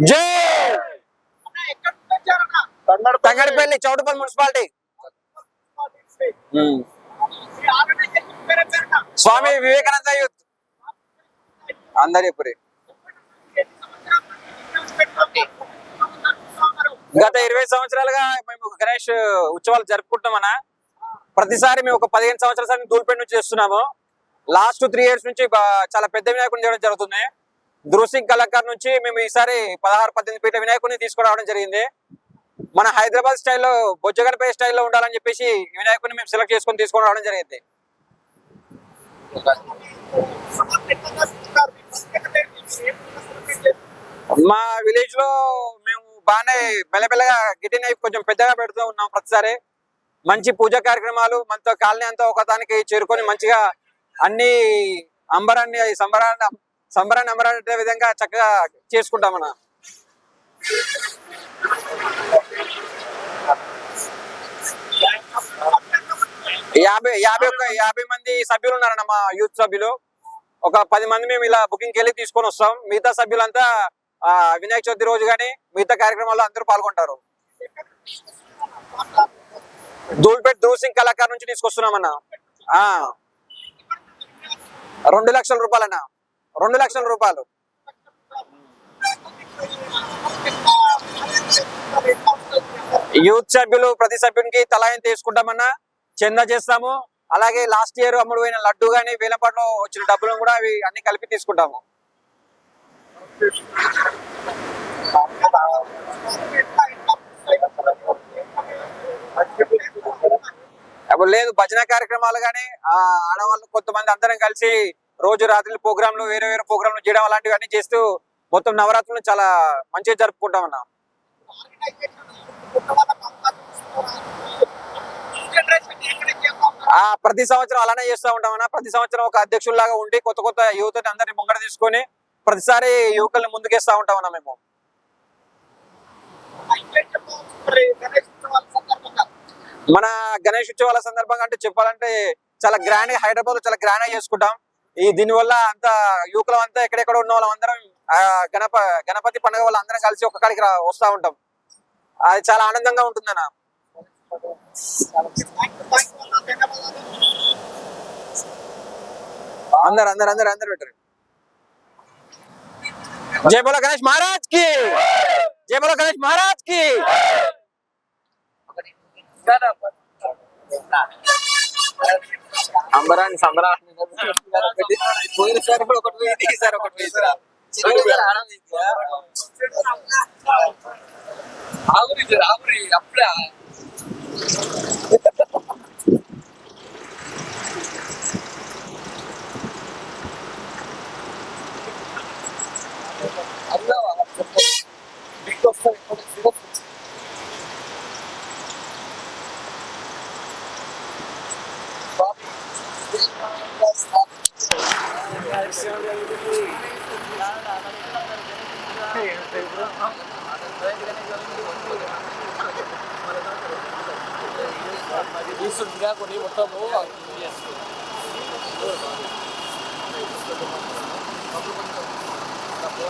జై! Thangadipalli Choutuppal municipality. Swami Vivekananda youth. అందరి పురి గత ఇరవై సంవత్సరాలుగా మేము గణేష్ ఉత్సవాలు జరుపుకుంటామన్నా ప్రతిసారి మేము ఒక పదిహేను సంవత్సరాల సార్ దూల్పేట నుంచి చేస్తున్నాము. లాస్ట్ త్రీ ఇయర్స్ నుంచి చాలా పెద్ద వినాయకుడిని చేయడం జరుగుతుంది. ధృసింగ్ కళాకార్ నుంచి మేము ఈసారి పదహారు పద్దెనిమిది పీట వినాయకుడిని తీసుకురావడం జరిగింది. మన హైదరాబాద్ స్టైల్లో బొజ్జగడపై స్టైల్లో ఉండాలని చెప్పేసి వినాయకుడిని మేము సెలెక్ట్ చేసుకొని తీసుకొని రావడం జరిగింది. మా విలేజ్లో మేము బాగానే మెల్లమెల్లగా గిట్టి నైఫ్ కొంచెం పెద్దగా పెడుతూ ఉన్నాం ప్రతిసారి. మంచి పూజా కార్యక్రమాలు మనతో కాలనీ అంతా ఒకదానికి చేరుకొని మంచిగా అన్ని అంబరాన్ని సంబరాన్ని సంబరాన్ని అంబరాన్ని విధంగా చక్కగా చేసుకుంటాం మన యాభై యాభై ఒక యాభై మంది సభ్యులు ఉన్నారన్న మా యూత్ సభ్యులు. ఒక పది మంది మేము ఇలా బుకింగ్ వెళ్ళి తీసుకొని వస్తాం. మిగతా సభ్యులంతా వినాయక చవితి రోజు కానీ మిగతా కార్యక్రమాల్లో అందరూ పాల్గొంటారు. ధూల్పేట్ ధృవ్ సింగ్ కళాకారు నుంచి తీసుకొస్తున్నామన్నా. ఆ. రెండు లక్షల రూపాయలన్న. రెండు లక్షల రూపాయలు. యూత్ సభ్యులు ప్రతి సభ్యునికి తలాయం తీసుకుంటామన్నా చెంద చేస్తాము. అలాగే లాస్ట్ ఇయర్ అమ్ముడు పోయిన లడ్డు గానీ వేలంపాట్లో వచ్చిన డబ్బులను కూడా అవి అన్ని కలిపి తీసుకుంటాము. అప్పుడు లేదు భజన కార్యక్రమాలు కానీ ఆడవాళ్ళు కొంతమంది అందరం కలిసి రోజు రాత్రి ప్రోగ్రాంలు వేరే వేరే ప్రోగ్రాంలు చేయడం అలాంటివి అన్ని చేస్తూ మొత్తం నవరాత్రులు చాలా మంచిగా జరుపుకుంటాం అన్న. ఆ ప్రతి సంవత్సరం అలానే చేస్తూ ఉంటాం అన్న. ప్రతి సంవత్సరం ఒక అధ్యక్షుల్లాగా ఉండి కొత్త కొత్త యువతని అందరినీ ముంగడ తీసుకొని ప్రతిసారి యువకుల్ని ముందుకేస్తా ఉంటాం అన్న మేము. మన గణేష్ ఉత్సవాల సందర్భంగా అంటే చెప్పాలంటే చాలా గ్రాండ్ హైదరాబాద్లో చాలా గ్రాండ్గా చేసుకుంటాం. ఈ దీని వల్ల అంత యువకులం అంతా ఎక్కడెక్కడ ఉన్న వాళ్ళం అందరం గణప గణపతి పండుగ వల్ల అందరం కలిసి ఒక కాడికి వస్తా ఉంటాం. అది చాలా ఆనందంగా ఉంటుందన్న. అందరు అందరు అందరు అందరు పెట్టారు జై బోలో గణేష్ మహారాజ్కి! జై బోలో గణేష్ మహారాజ్కి! అంబరాన్ని సంబరాన్ని పోయినసారి కూడా ఒకటి పోయింది ఈసారి ఒకటి పోయింది ఆవురి ఆవురి అప్పుడే Isso virar com o tá bom. Tá bom.